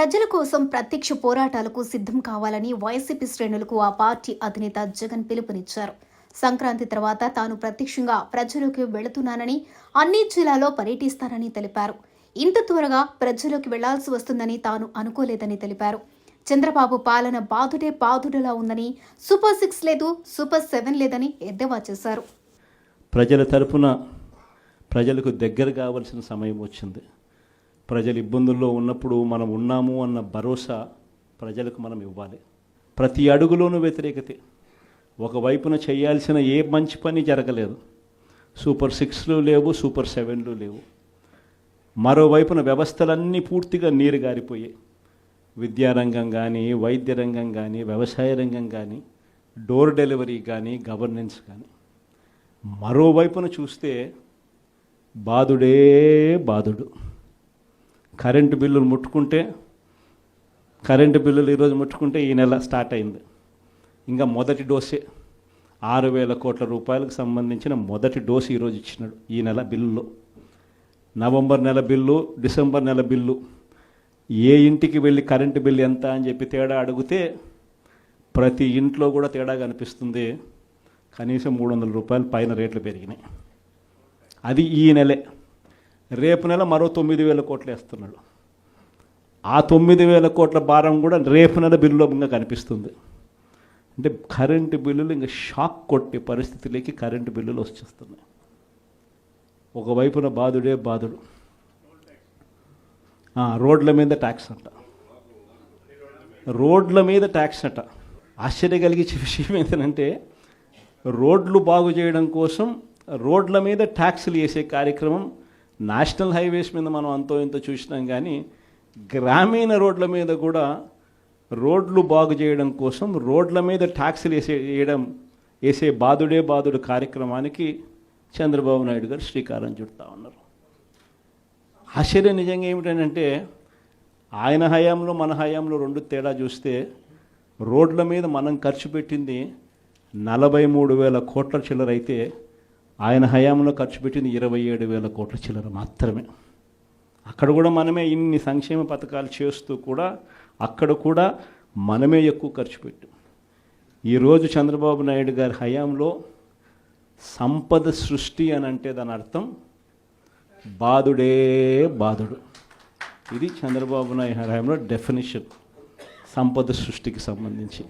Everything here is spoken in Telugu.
ప్రజల కోసం ప్రత్యక్ష పోరాటాలకు సిద్ధం కావాలని వైసీపీ శ్రేణులకు ఆ పార్టీ అధినేత జగన్ పిలుపునిచ్చారు. సంక్రాంతి తర్వాత తాను ప్రత్యక్షంగా ప్రజలకు వెళుతున్నానని అన్ని జిల్లాలో పర్యటిస్తానని తెలిపారు. ఇంత త్వరగా ప్రజలకు వెళ్ళాల్సి వస్తుందని తాను అనుకోలేదని తెలిపారు. చంద్రబాబు పాలన బాధుడే బాధుడలా ఉందని సూపర్ సిక్స్ లేదు సూపర్ సెవెన్ లేదని ఎద్దేవా చేశారు. ప్రజల తరపున ప్రజలకు దగ్గర కావాల్సిన సమయం వచ్చింది. ప్రజలు ఇబ్బందుల్లో ఉన్నప్పుడు మనం ఉన్నాము అన్న భరోసా ప్రజలకు మనం ఇవ్వాలి. ప్రతి అడుగులోనూ వ్యతిరేకతే. ఒకవైపున చేయాల్సిన ఏ మంచి పని జరగలేదు. సూపర్ సిక్స్లు లేవు సూపర్ సెవెన్లు లేవు. మరోవైపున వ్యవస్థలన్నీ పూర్తిగా నీరు గారిపోయాయి. విద్యారంగం కానీ వైద్య రంగం కానీ వ్యవసాయ రంగం కానీ డోర్ డెలివరీ కానీ గవర్నెన్స్ కానీ మరోవైపున చూస్తే బాధుడే బాధుడు కరెంటు బిల్లులు ముట్టుకుంటే కరెంటు బిల్లులు ఈరోజు ముట్టుకుంటే ఈ నెల స్టార్ట్ అయింది. ఇంకా మొదటి డోసే ఆరు వేల కోట్ల రూపాయలకు సంబంధించిన మొదటి డోసు ఈరోజు ఇచ్చినాడు ఈ నెల బిల్లులో. నవంబర్ నెల బిల్లు డిసెంబర్ నెల బిల్లు ఏ ఇంటికి వెళ్ళి కరెంటు బిల్లు ఎంత అని చెప్పి తేడా అడిగితే ప్రతి ఇంట్లో కూడా తేడా కనిపిస్తుంది కనీసం మూడు వందల రూపాయలు పైన రేట్లు పెరిగినాయి. అది ఈ నెలే. రేపు నెల మరో తొమ్మిది వేల కోట్లు వేస్తున్నాడు. ఆ తొమ్మిది వేల కోట్ల భారం కూడా రేపు నెల బిల్లులో ఇంకా కనిపిస్తుంది. అంటే కరెంటు బిల్లులు ఇంకా షాక్ కొట్టే పరిస్థితిలోకి కరెంటు బిల్లులు వచ్చేస్తున్నాయి. ఒకవైపున బాధుడే బాధుడు. రోడ్ల మీద ట్యాక్స్ అంట. రోడ్ల మీద ట్యాక్స్ అట. ఆశ్చర్య కలిగించే విషయం ఏంటంటే రోడ్లు బాగు చేయడం కోసం రోడ్ల మీద ట్యాక్సులు వేసే కార్యక్రమం నేషనల్ హైవేస్ మీద మనం అంతో ఇంత చూసినాం కానీ గ్రామీణ రోడ్ల మీద కూడా రోడ్లు బాగు చేయడం కోసం రోడ్ల మీద ట్యాక్సులు వేసే వేయడం వేసే బాధుడే బాధుడు కార్యక్రమానికి చంద్రబాబు నాయుడు గారు శ్రీకారం చుడతా ఉన్నారు. ఆశ్చర్యం నిజంగా ఏమిటంటే ఆయన హయాంలో మన హయాంలో రెండు తేడా చూస్తే రోడ్ల మీద మనం ఖర్చు పెట్టింది నలభై మూడు వేల కోట్ల చిల్లర అయితే ఆయన హయాంలో ఖర్చు పెట్టింది ఇరవై ఏడు వేల కోట్ల చిల్లర మాత్రమే. అక్కడ కూడా మనమే ఇన్ని సంక్షేమ పథకాలు చేస్తూ కూడా అక్కడ కూడా మనమే ఎక్కువ ఖర్చు పెట్టాం. ఈరోజు చంద్రబాబు నాయుడు గారి హయాంలో సంపద సృష్టి అని అంటే దాని అర్థం బాధుడే బాధుడు. ఇది చంద్రబాబు నాయుడు హయాంలో డెఫినేషన్ సంపద సృష్టికి సంబంధించి.